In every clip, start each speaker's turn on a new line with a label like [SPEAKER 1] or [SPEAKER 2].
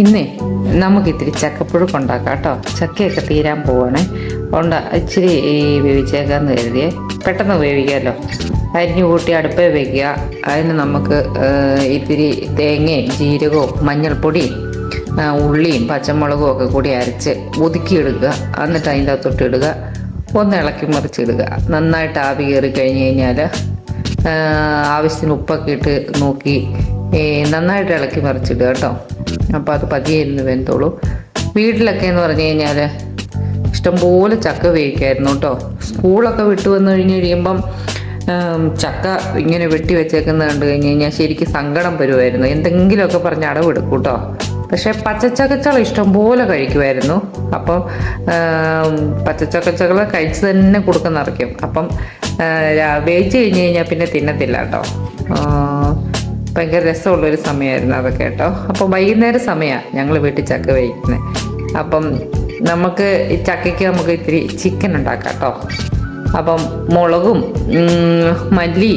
[SPEAKER 1] ഇന്നേ നമുക്ക് ഇത്തിരി ചക്കപ്പുഴുക്ക് ഉണ്ടാക്കാം കേട്ടോ. ചക്കയൊക്കെ തീരാൻ പോവാണേ. ഉണ്ട് ഇച്ചിരി വേവിച്ചേക്കാന്ന് കരുതിയേ. പെട്ടെന്ന് വേവിക്കാമല്ലോ അരിഞ്ഞു കൂട്ടി അടുപ്പേ വെക്കുക. അതിന് നമുക്ക് ഇത്തിരി തേങ്ങയും ജീരകവും മഞ്ഞൾപ്പൊടിയും ഉള്ളിയും പച്ചമുളകും ഒക്കെ കൂടി അരച്ച് ഒതുക്കിയെടുക്കുക എന്നിട്ട് അതിന്റെ അകത്തോട്ട് ഇടുക. ഒന്ന് ഇളക്കി മറിച്ചിടുക. നന്നായിട്ട് ആവി കയറി കഴിഞ്ഞ് കഴിഞ്ഞാൽ ആവശ്യത്തിന് ഉപ്പൊക്കെ ഇട്ട് നോക്കി നന്നായിട്ട് ഇളക്കി മറിച്ചിടുക കേട്ടോ. അപ്പോൾ അത് പതിയെ വെന്തോളൂ. വീട്ടിലൊക്കെ എന്ന് പറഞ്ഞു കഴിഞ്ഞാൽ ഇഷ്ടംപോലെ ചക്ക വേവിക്കായിരുന്നു കേട്ടോ. സ്കൂളൊക്കെ വിട്ടു വന്നു കഴിഞ്ഞ് കഴിയുമ്പം ചക്ക ഇങ്ങനെ വെട്ടി വെച്ചേക്കുന്നത് കണ്ടു കഴിഞ്ഞ് കഴിഞ്ഞാൽ ശരിക്കും സങ്കടം വരുമായിരുന്നു എന്തെങ്കിലുമൊക്കെ പറഞ്ഞ് അടവെടുക്കും കേട്ടോ പക്ഷെ പച്ചച്ചക്കച്ചകൾ ഇഷ്ടംപോലെ കഴിക്കുമായിരുന്നു അപ്പം പച്ചച്ചക്കച്ചകൾ കഴിച്ച് തന്നെ കൊടുക്കാൻ നിറയ്ക്കും. അപ്പം വേവിച്ച് കഴിഞ്ഞ് കഴിഞ്ഞാൽ പിന്നെ തിന്നത്തില്ല കേട്ടോ. ഭയങ്കര രസമുള്ളൊരു സമയമായിരുന്നു അതൊക്കെ കേട്ടോ. അപ്പം വൈകുന്നേരം സമയമാണ് ഞങ്ങൾ വീട്ടിൽ ചക്ക വേവിക്കുന്നത് അപ്പം നമുക്ക് ഈ ചക്കയ്ക്ക് നമുക്ക് ഇത്തിരി ചിക്കൻ ഉണ്ടാക്കാം കേട്ടോ. അപ്പം മുളകും മല്ലി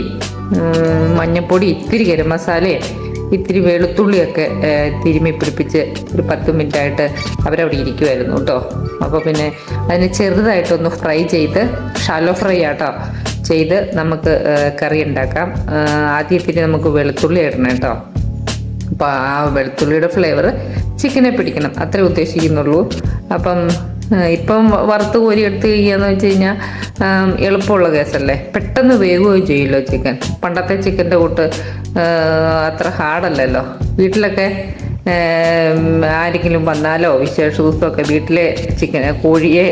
[SPEAKER 1] മഞ്ഞപ്പൊടി ഇത്തിരി ഗരം മസാലയും ഇത്തിരി വെളുത്തുള്ളിയൊക്കെ തിരുമ്മി പിടിപ്പിച്ച് ഒരു പത്ത് മിനിറ്റായിട്ട് അവരവിടെ ഇരിക്കുമായിരുന്നു കേട്ടോ. അപ്പോൾ പിന്നെ അതിന് ചെറുതായിട്ടൊന്ന് ഫ്രൈ ചെയ്ത് ഷാലോ ഫ്രൈ ആട്ടോ. ചെയ്ത് നമുക്ക് കറി ഉണ്ടാക്കാം. ആദ്യം പിന്നെ നമുക്ക് വെളുത്തുള്ളി ഇടണം കേട്ടോ. അപ്പോൾ ആ വെളുത്തുള്ളിയുടെ ഫ്ലേവർ ചിക്കനെ പിടിക്കണം. അത്രേ ഉദ്ദേശിക്കുന്നുള്ളൂ. അപ്പം ഇപ്പം വറുത്ത് കോരി എടുത്ത് കഴിയുകയെന്ന് വെച്ച് കഴിഞ്ഞാൽ എളുപ്പമുള്ള കേസല്ലേ? പെട്ടെന്ന് വേകുകയും ചെയ്യുമല്ലോ ചിക്കൻ പണ്ടത്തെ ചിക്കന്റെ കൂട്ട് അത്ര ഹാർഡല്ലല്ലോ വീട്ടിലൊക്കെ ആരെങ്കിലും വന്നാലോ വിശേഷ ദിവസമൊക്കെ വീട്ടിലെ ചിക്കനെ കോഴിയെ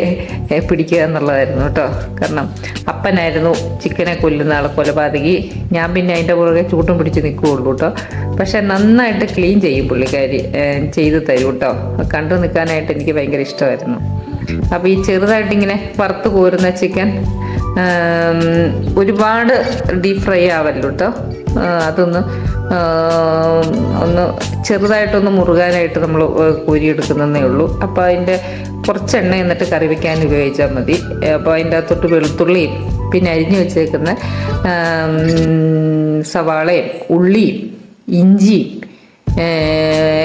[SPEAKER 1] പിടിക്കുക എന്നുള്ളതായിരുന്നു കേട്ടോ. കാരണം അപ്പനായിരുന്നു ചിക്കനെ കൊല്ലുന്ന ആളെ കൊലപാതകി ഞാൻ പിന്നെ അതിന്റെ പുറകെ ചൂട്ടും പിടിച്ച് നിൽക്കുകയുള്ളൂ കേട്ടോ. പക്ഷെ നന്നായിട്ട് ക്ലീൻ ചെയ്യും പുള്ളിക്കാരി ചെയ്ത് തരും കേട്ടോ. കണ്ടു നിൽക്കാനായിട്ട് എനിക്ക് ഭയങ്കര ഇഷ്ടമായിരുന്നു. അപ്പോൾ ഈ ചെറുതായിട്ട് ഇങ്ങനെ വറുത്ത് കോരുന്ന ചിക്കൻ ഒരുപാട് ഡീപ് ഫ്രൈ ആവല്ലോ കേട്ടോ അതൊന്ന് ഒന്ന് ചെറുതായിട്ടൊന്ന് മുറുകാനായിട്ട് നമ്മൾ കോരിയെടുക്കുന്നതേ ഉള്ളൂ. അപ്പോൾ അതിന്റെ കുറച്ച് എണ്ണ എന്നിട്ട് കറി വയ്ക്കാൻ ഉപയോഗിച്ചാൽ മതി. അപ്പോൾ അതിന്റെ അകത്തോട്ട് വെളുത്തുള്ളിയും പിന്നെ അരിഞ്ഞു വെച്ചേക്കുന്ന സവാളയും ഉള്ളിയും ഇഞ്ചിയും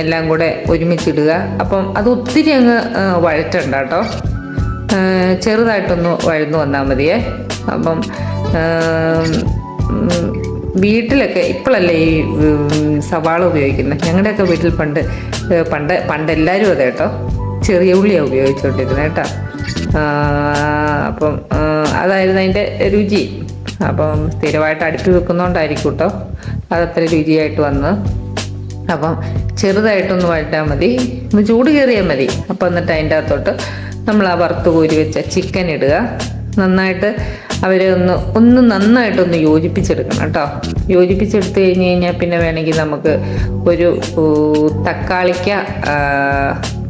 [SPEAKER 1] എല്ലാം കൂടെ ഒരുമിച്ചിടുക. അപ്പം അത് ഒത്തിരി അങ്ങ് വഴറ്റണ്ട കേട്ടോ ചെറുതായിട്ടൊന്ന് വഴുന്നു വന്നാൽ മതിയേ. അപ്പം വീട്ടിലൊക്കെ ഇപ്പോഴല്ലേ ഈ സവാള ഉപയോഗിക്കുന്നത്? ഞങ്ങളുടെയൊക്കെ വീട്ടിൽ പണ്ട് പണ്ട് പണ്ട് എല്ലാവരും അതെ കേട്ടോ. ചെറിയ ഉള്ളിയാണ് ഉപയോഗിച്ചുകൊണ്ടിരുന്നത് കേട്ടോ. അപ്പം അതായിരുന്നു അതിന്റെ രുചി. അപ്പം സ്ഥിരമായിട്ട് അടുപ്പ് വെക്കുന്നതുകൊണ്ടായിരിക്കും കേട്ടോ. അതത്ര രുചിയായിട്ട് വന്നത്. അപ്പം ചെറുതായിട്ടൊന്ന് വഴറ്റാൽ മതി. ഒന്ന് ചൂട് കയറിയാൽ മതി. അപ്പം എന്നിട്ട് അതിന്റെ അകത്തോട്ട് നമ്മൾ ആ വറുത്ത് കോരി വെച്ച ചിക്കൻ ഇടുക. നന്നായിട്ട് അവരെ ഒന്ന് ഒന്ന് നന്നായിട്ടൊന്ന് യോജിപ്പിച്ചെടുക്കണം കേട്ടോ. യോജിപ്പിച്ചെടുത്ത് കഴിഞ്ഞ് കഴിഞ്ഞാൽ പിന്നെ വേണമെങ്കിൽ നമുക്ക് ഒരു തക്കാളിക്ക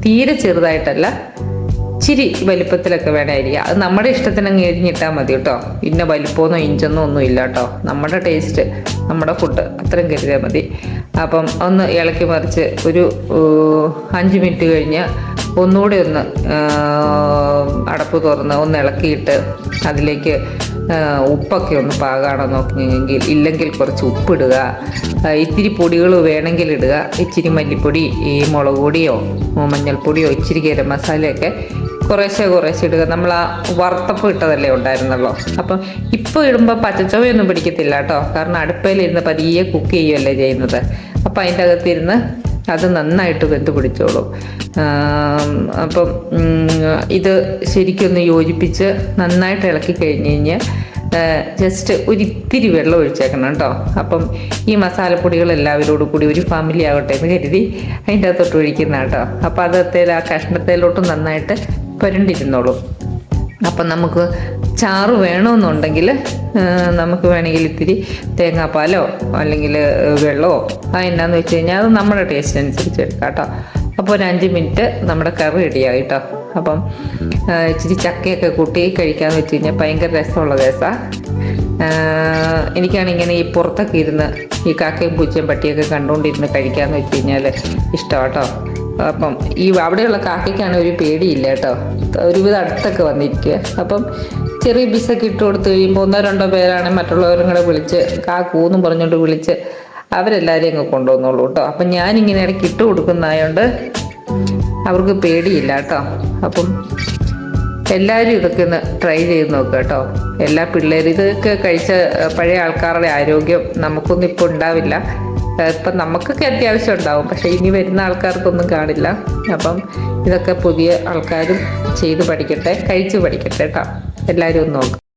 [SPEAKER 1] തീരെ ചെറുതായിട്ടല്ല ഇച്ചിരി വലിപ്പത്തിലൊക്കെ വേണമായിരിക്കും അത് നമ്മുടെ ഇഷ്ടത്തിന് അങ്ങ് എരിഞ്ഞിട്ടാൽ മതി കേട്ടോ. ഇന്ന വലിപ്പമൊന്നോ ഇഞ്ചൊന്നും ഒന്നും ഇല്ല കേട്ടോ. നമ്മുടെ ടേസ്റ്റ് നമ്മുടെ ഫുഡ് അത്രയും കരുതിയാൽ മതി. അപ്പം ഒന്ന് ഇളക്കി മറിച്ച് ഒരു അഞ്ച് മിനിറ്റ് കഴിഞ്ഞ് ഒന്നുകൂടി ഒന്ന് അടപ്പ് തുറന്ന് ഒന്ന് ഇളക്കിയിട്ട് അതിലേക്ക് ഉപ്പൊക്കെ ഒന്ന് പാകാണോ നോക്കിയെങ്കിൽ ഇല്ലെങ്കിൽ കുറച്ച് ഉപ്പിടുക ഇത്തിരി പൊടികൾ വേണമെങ്കിൽ ഇടുക ഇച്ചിരി മല്ലിപ്പൊടി ഈ മുളക് പൊടിയോ മഞ്ഞൾപ്പൊടിയോ ഇച്ചിരി ഗരം മസാലയൊക്കെ കുറേശ്ശെ കുറേശ്ശെ ഇടുക. നമ്മൾ ആ വറുത്തപ്പം ഇട്ടതല്ലേ ഉണ്ടായിരുന്നല്ലോ അപ്പം ഇപ്പോൾ ഇടുമ്പോൾ പച്ചച്ചവയൊന്നും പിടിക്കത്തില്ല കേട്ടോ. കാരണം അടുപ്പയിലിരുന്ന് പതിയെ കുക്ക് ചെയ്യുമല്ലേ ചെയ്യുന്നത്. അപ്പം അതിന്റെ അകത്തിരുന്ന് അത് നന്നായിട്ട് വെന്ത് പിടിച്ചോളും. അപ്പം ഇത് ശരിക്കൊന്ന് യോജിപ്പിച്ച് നന്നായിട്ട് ഇളക്കി കഴിഞ്ഞ് കഴിഞ്ഞാൽ ജസ്റ്റ് ഒരിത്തിരി വെള്ളം ഒഴിച്ചേക്കണം കേട്ടോ. അപ്പം ഈ മസാലപ്പൊടികൾ എല്ലാവരോടും കൂടി ഒരു ഫാമിലി ആവട്ടെ എന്ന് കരുതി അതിന്റെ അകത്തോട്ട് ഒഴിക്കുന്ന കേട്ടോ. അപ്പം അതത്തേൽ ആ കഷ്ണത്തേലോട്ട് നന്നായിട്ട് പുരണ്ടിരുന്നോളും. അപ്പം നമുക്ക് ചാറ് വേണമെന്നുണ്ടെങ്കിൽ നമുക്ക് വേണമെങ്കിൽ ഇത്തിരി തേങ്ങാപ്പാലോ അല്ലെങ്കിൽ വെള്ളമോ ആ എന്നാന്ന് വെച്ച് കഴിഞ്ഞാൽ അത് നമ്മുടെ ടേസ്റ്റ് അനുസരിച്ച് എടുക്കാം കേട്ടോ. അപ്പോൾ ഒരു അഞ്ച് മിനിറ്റ് നമ്മുടെ കറി റെഡിയാകും കേട്ടോ. അപ്പം ഇച്ചിരി ചക്കയൊക്കെ കൂട്ടി കഴിക്കാമെന്ന് വെച്ച് കഴിഞ്ഞാൽ ഭയങ്കര രസമുള്ള കേസാണ് എനിക്കാണ് ഇങ്ങനെ ഈ പുറത്തൊക്കെ ഇരുന്ന് ഈ കാക്കയും പൂച്ചയും പട്ടിയൊക്കെ കണ്ടുകൊണ്ടിരുന്ന് കഴിക്കാമെന്ന് വെച്ച് കഴിഞ്ഞാൽ ഇഷ്ടമാട്ടോ അപ്പം ഈ അവിടെയുള്ള കാക്കയ്ക്കാണ് ഒരു പേടിയില്ല കേട്ടോ. ഒരുവിധം അടുത്തൊക്കെ വന്നിരിക്കുക അപ്പം ചെറിയ പിസൊക്കെ ഇട്ട് കൊടുത്തു കഴിയുമ്പോൾ ഒന്നോ രണ്ടോ പേരാണ് മറ്റുള്ളവരും കൂടെ വിളിച്ച് കാക്കൂന്നും പറഞ്ഞുകൊണ്ട് വിളിച്ച് അവരെല്ലാവരെയും അങ്ങ് കൊണ്ടുവന്നോളൂ കേട്ടോ. അപ്പം ഞാനിങ്ങനെ ഇടയ്ക്ക് ഇട്ട് കൊടുക്കുന്നതായോണ്ട് അവർക്ക് പേടിയില്ല കേട്ടോ. അപ്പം എല്ലാവരും ഇതൊക്കെ ഒന്ന് ട്രൈ ചെയ്ത് നോക്കുക കേട്ടോ. എല്ലാ പിള്ളേരും ഇതൊക്കെ കഴിച്ച പഴയ ആൾക്കാരുടെ ആരോഗ്യം നമുക്കൊന്നും ഇപ്പോൾ ഉണ്ടാവില്ല. ഇപ്പം നമുക്കൊക്കെ അത്യാവശ്യം ഉണ്ടാവും. പക്ഷെ ഇനി വരുന്ന ആൾക്കാർക്കൊന്നും കാണില്ല. അപ്പം ഇതൊക്കെ പുതിയ ആൾക്കാരും ചെയ്ത് പഠിക്കട്ടെ കഴിച്ച് പഠിക്കട്ടെ കേട്ടോ. എല്ലാവരും ഒന്ന് നോക്കുക